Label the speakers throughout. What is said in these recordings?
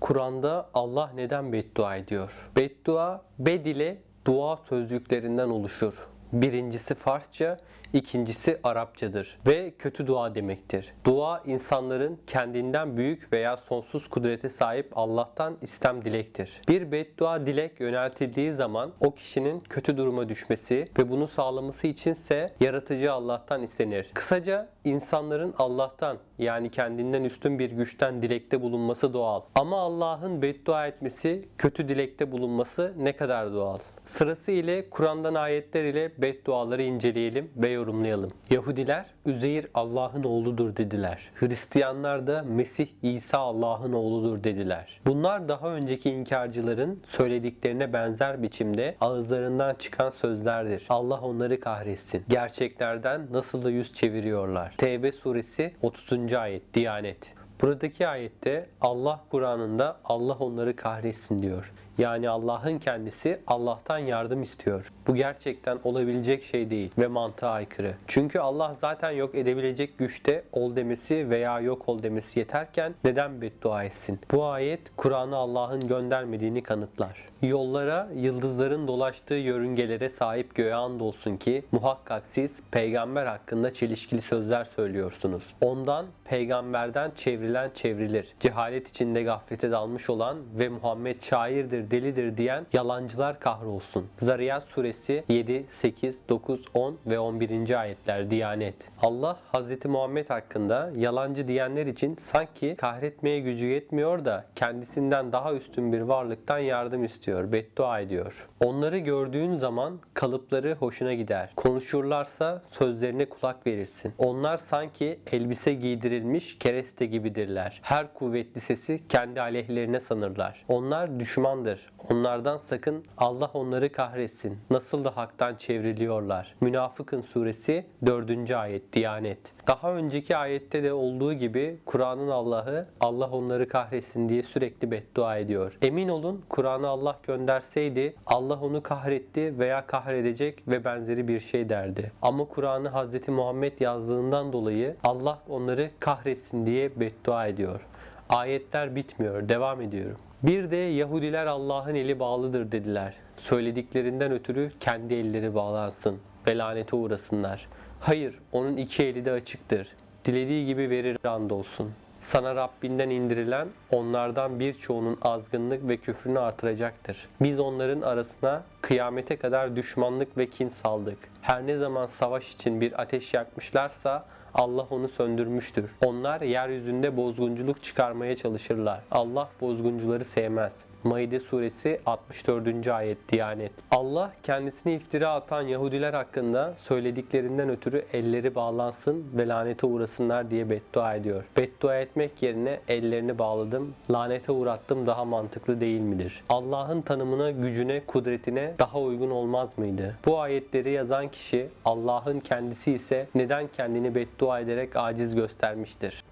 Speaker 1: Kur'an'da Allah neden beddua ediyor? Beddua, bed ile dua sözcüklerinden oluşur. Birincisi Farsça, ikincisi Arapçadır ve kötü dua demektir. Dua insanların kendinden büyük veya sonsuz kudrete sahip Allah'tan istem dilektir. Bir beddua dilek yöneltildiği zaman o kişinin kötü duruma düşmesi ve bunu sağlaması içinse yaratıcı Allah'tan istenir. Kısaca insanların Allah'tan yani kendinden üstün bir güçten dilekte bulunması doğal. Ama Allah'ın beddua etmesi, kötü dilekte bulunması ne kadar doğal. Sırası ile Kur'an'dan ayetler ile bedduaları inceleyelim ve yorumlayalım. Yahudiler Üzeyir Allah'ın oğludur dediler. Hristiyanlar da Mesih İsa Allah'ın oğludur dediler. Bunlar daha önceki inkarcıların söylediklerine benzer biçimde ağızlarından çıkan sözlerdir. Allah onları kahretsin. Gerçeklerden nasıl da yüz çeviriyorlar. Tevbe suresi 30. ayet Diyanet. Buradaki ayette Allah Kur'an'ında Allah onları kahretsin diyor. Yani Allah'ın kendisi Allah'tan yardım istiyor. Bu gerçekten olabilecek şey değil ve mantığa aykırı. Çünkü Allah zaten yok edebilecek güçte ol demesi veya yok ol demesi yeterken neden beddua etsin? Bu ayet Kur'an'ı Allah'ın göndermediğini kanıtlar. Yollara, yıldızların dolaştığı yörüngelere sahip göğe andolsun ki muhakkak siz peygamber hakkında çelişkili sözler söylüyorsunuz. Ondan, peygamberden çevrilen çevrilir. Cehalet içinde gaflete dalmış olan ve Muhammed şairdir, delidir diyen yalancılar kahrolsun. Zariyat suresi 7, 8, 9, 10 ve 11. ayetler Diyanet. Allah Hz. Muhammed hakkında yalancı diyenler için sanki kahretmeye gücü yetmiyor da kendisinden daha üstün bir varlıktan yardım istiyor, beddua ediyor. Onları gördüğün zaman kalıpları hoşuna gider. Konuşurlarsa sözlerine kulak verirsin. Onlar sanki elbise giydirilmiş kereste gibidirler. Her kuvvetli sesi kendi aleyhlerine sanırlar. Onlar düşmandır. Onlardan sakın Allah onları kahretsin. Nasıl da haktan çevriliyorlar. Münafıkın suresi 4. ayet Diyanet. Daha önceki ayette de olduğu gibi Kur'an'ın Allah'ı Allah onları kahretsin diye sürekli beddua ediyor. Emin olun Kur'an'ı Allah gönderseydi Allah onu kahretti veya kahredecek ve benzeri bir şey derdi. Ama Kur'an'ı Hz. Muhammed yazdığından dolayı Allah onları kahretsin diye beddua ediyor. Ayetler bitmiyor. Devam ediyorum. Bir de Yahudiler Allah'ın eli bağlıdır dediler. Söylediklerinden ötürü kendi elleri bağlansın ve lanete uğrasınlar. Hayır, onun iki eli de açıktır. Dilediği gibi verir andolsun. Sana Rabbinden indirilen onlardan birçoğunun azgınlık ve küfrünü artıracaktır. Biz onların arasına kıyamete kadar düşmanlık ve kin saldık. Her ne zaman savaş için bir ateş yakmışlarsa Allah onu söndürmüştür. Onlar yeryüzünde bozgunculuk çıkarmaya çalışırlar. Allah bozguncuları sevmez. Maide suresi 64. ayet Diyanet. Allah kendisini iftira atan Yahudiler hakkında söylediklerinden ötürü elleri bağlansın ve lanete uğrasınlar diye beddua ediyor. Beddua etmek yerine ellerini bağladım, lanete uğrattım daha mantıklı değil midir? Allah'ın tanımına, gücüne, kudretine daha uygun olmaz mıydı? Bu ayetleri yazan kişi Allah'ın kendisi ise neden kendini beddua ederek aciz göstermiştir?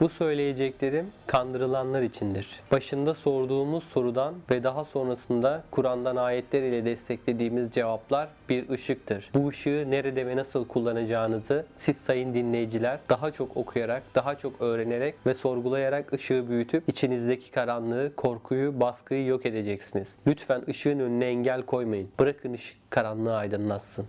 Speaker 1: Bu söyleyeceklerim kandırılanlar içindir. Başında sorduğumuz sorudan ve daha sonrasında Kur'an'dan ayetler ile desteklediğimiz cevaplar bir ışıktır. Bu ışığı nerede ve nasıl kullanacağınızı siz sayın dinleyiciler daha çok okuyarak, daha çok öğrenerek ve sorgulayarak ışığı büyütüp içinizdeki karanlığı, korkuyu, baskıyı yok edeceksiniz. Lütfen ışığın önüne engel koymayın. Bırakın ışık karanlığı aydınlatsın.